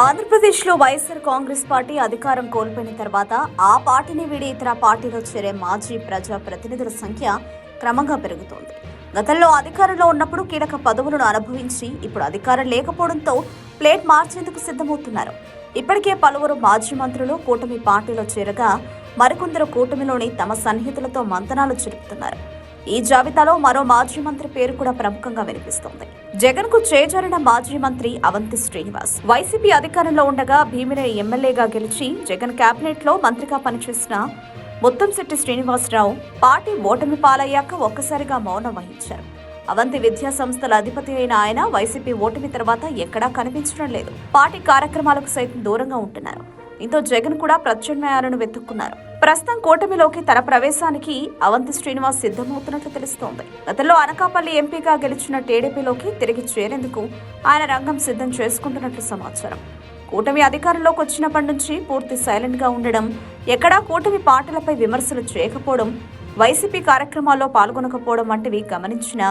ఆంధ్రప్రదేశ్లో వైఎస్ఆర్ కాంగ్రెస్ పార్టీ అధికారం కోల్పోయిన తర్వాత ఆ పార్టీని వీడి ఇతర పార్టీలో చేరే మాజీ ప్రజా ప్రతినిధుల సంఖ్య క్రమంగా పెరుగుతోంది. గతంలో అధికారంలో ఉన్నప్పుడు కీలక పదవులను అనుభవించి ఇప్పుడు అధికారం లేకపోవడంతో ప్లేట్ మార్చేందుకు సిద్ధమవుతున్నారు. ఇప్పటికే పలువురు మాజీ మంత్రులు కూటమి పార్టీలో చేరగా మరికొందరు కూటమిలోని తమ సన్నిహితులతో మంతనాలు జరుపుతున్నారు. ఈ జాబితాలో మరో మాజీ మంత్రి పేరు కూడా ప్రముఖంగా వినిపిస్తోంది. జగన్కు చేజారిన మాజీ మంత్రి అవంతి శ్రీనివాస్. వైసీపీ అధికారంలో ఉండగా భీమిరే ఎమ్మెల్యేగా గెలిచి జగన్ కేబినెట్లో మంత్రిగా పనిచేసిన ముత్తంశెట్టి శ్రీనివాసరావు పార్టీ ఓటమి పాలయ్యాక ఒక్కసారిగా మౌనం వహించారు. అవంతి విద్యా సంస్థల అధిపతి అయిన ఆయన వైసీపీ ఓటమి తర్వాత ఎక్కడా కనిపించడం లేదు. పార్టీ కార్యక్రమాలకు సైతం దూరంగా ఉంటున్నారు. దీంతో జగన్ కూడా ప్రత్యామ్నాయాలను వెతుక్కున్నారు. ప్రస్తుతం కూటమిలోకి తన ప్రవేశానికి అవంతి శ్రీనివాస్ సిద్ధమవుతున్నట్లు తెలుస్తోంది. గతంలో అనకాపల్లి ఎంపీగా గెలిచిన టీడీపీలోకి తిరిగి చేరేందుకు ఆయన రంగం సిద్ధం చేసుకుంటున్నట్లు సమాచారం. కూటమి అధికారంలోకి వచ్చినప్పటి నుంచి పూర్తి సైలెంట్గా ఉండడం ఎక్కడా కూటమి పాటలపై విమర్శలు చేయకపోవడం వైసీపీ కార్యక్రమాల్లో పాల్గొనకపోవడం వంటివి గమనించిన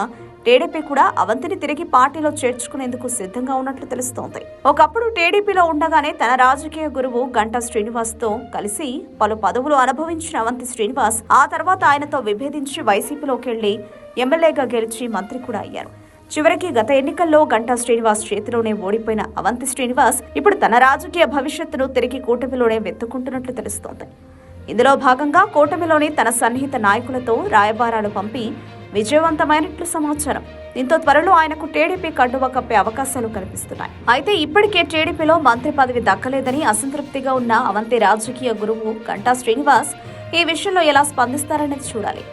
టీడీపీ కూడా అవంతిని తిరిగి పార్టీలో చేర్చుకునేందుకు సిద్ధంగా ఉన్నట్లు తెలుస్తోంది. ఒకప్పుడు టీడీపీలో ఉండగానే తన రాజకీయ గురువు గంటా శ్రీనివాస్తో కలిసి పలు పదవులు అనుభవించిన అవంతి శ్రీనివాస్ ఆ తర్వాత ఆయనతో విభేదించి వైసీపీలోకి వెళ్ళి ఎమ్మెల్యేగా గెలిచి మంత్రి కూడా అయ్యారు. చివరికి గత ఎన్నికల్లో గంటా శ్రీనివాస్ చేతిలోనే ఓడిపోయిన అవంతి శ్రీనివాస్ ఇప్పుడు తన రాజకీయ భవిష్యత్తును తిరిగి కూటమిలోనే వెతుక్కుంటున్నట్లు తెలుస్తోంది. ఇందులో భాగంగా కూటమిలోని తన సన్నిహిత నాయకులతో రాయబారాలు పంపి విజయవంతమైనట్లు సమాచారం. దీంతో త్వరలో ఆయనకు టీడీపీ కండువ కప్పే అవకాశాలు కనిపిస్తున్నాయి. అయితే ఇప్పటికే టీడీపీలో మంత్రి పదవి దక్కలేదని అసంతృప్తిగా ఉన్న అవంతి రాజకీయ గురువు గంటా శ్రీనివాస్ ఈ విషయంలో ఎలా స్పందిస్తారనేది చూడాలి.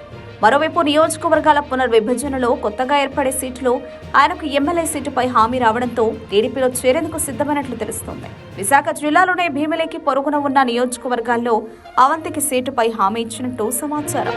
మరోవైపు నియోజకవర్గాల పునర్విభజనలో కొత్తగా ఏర్పడే సీట్లు ఆయనకు ఎమ్మెల్యే సీటుపై హామీ రావడంతో టీడీపీలో చేరేందుకు సిద్ధమైనట్లు తెలుస్తోంది. విశాఖ జిల్లాలోనే భీమిలికి పొరుగున ఉన్న నియోజకవర్గాల్లో అవంతికి సీటుపై హామీ ఇచ్చినట్టు సమాచారం.